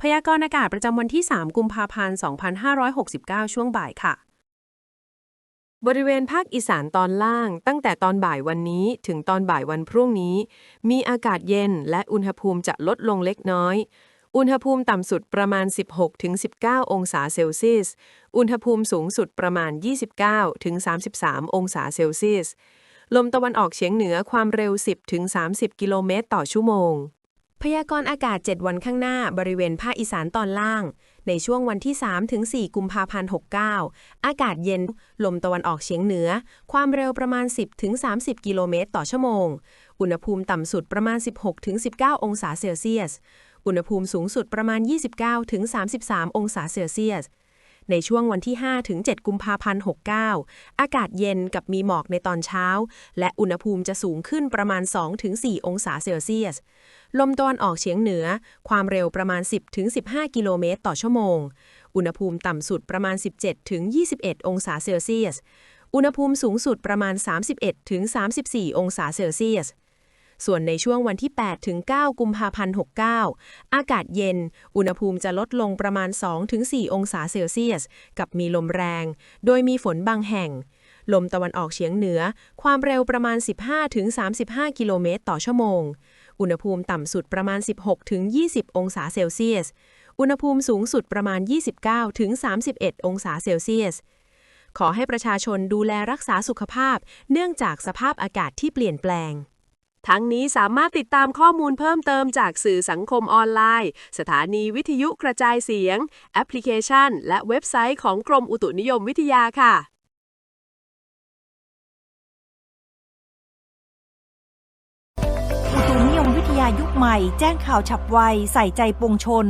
พยากรณ์อากาศประจำวันที่ 3 กุมภาพันธ์ 2569 ช่วงบ่ายค่ะ บริเวณภาคอีสานตอนล่าง ตั้งแต่ตอนบ่ายวันนี้ถึงตอนบ่ายวันพรุ่งนี้ มีอากาศเย็นและอุณหภูมิจะลดลงเล็กน้อย อุณหภูมิต่ำสุดประมาณ 16-19 องศาเซลเซียส อุณหภูมิสูงสุดประมาณ 29-33 องศาเซลเซียส ลมตะวันออกเฉียงเหนือความเร็ว 10-30 กิโลเมตรต่อชั่วโมง พยากรณ์อากาศ 7 วันข้างหน้าบริเวณภาคอีสานตอนล่าง ในช่วงวันที่3-4กุมภาพันธ์ 69 อากาศเย็น ลมตะวันออกเฉียงเหนือ ความเร็วประมาณ 10-30 กิโลเมตรต่อชั่วโมง อุณหภูมิต่ำสุดประมาณ 16-19 องศาเซลเซียส อุณหภูมิสูงสุดประมาณ 29-33 องศาเซลเซียส ในช่วงวันที่ 5 ถึง 7 กุมภาพันธ์ 69 อากาศเย็นกับมีหมอกในตอนเช้า และอุณหภูมิจะสูงขึ้นประมาณ2-4องศาเซลเซียส ลมตะวันออกเฉียงเหนือ ความเร็วประมาณ 10-15 กิโลเมตรต่อชั่วโมง อุณหภูมิต่ำสุดประมาณ 17-21 องศาเซลเซียส อุณหภูมิสูงสุดประมาณ 31-34 องศาเซลเซียส ส่วนในช่วงวันที่ 8 ถึง 9 กุมภาพันธ์ 69 อากาศเย็น อุณหภูมิจะลดลงประมาณ 2-4 องศาเซลเซียส กับมีลมแรง โดยมีฝนบางแห่ง ลมตะวันออกเฉียงเหนือ ความเร็วประมาณ 15-35 กิโลเมตรต่อชั่วโมง อุณหภูมิต่ำสุดประมาณ 16-20 องศาเซลเซียส อุณหภูมิสูงสุดประมาณ 29-31 องศาเซลเซียสขอให้ประชาชนดูแลรักษาสุขภาพ เนื่องจากสภาพอากาศที่เปลี่ยนแปลง ทั้งนี้สามารถติดตามข้อมูลเพิ่มเติมจากสื่อสังคมออนไลน์ สถานีวิทยุกระจายเสียง แอปพลิเคชัน และเว็บไซต์ของกรมอุตุนิยมวิทยาค่ะอุตุนิยมวิทยายุคใหม่ แจ้งข่าวฉับไว ใส่ใจปวงชน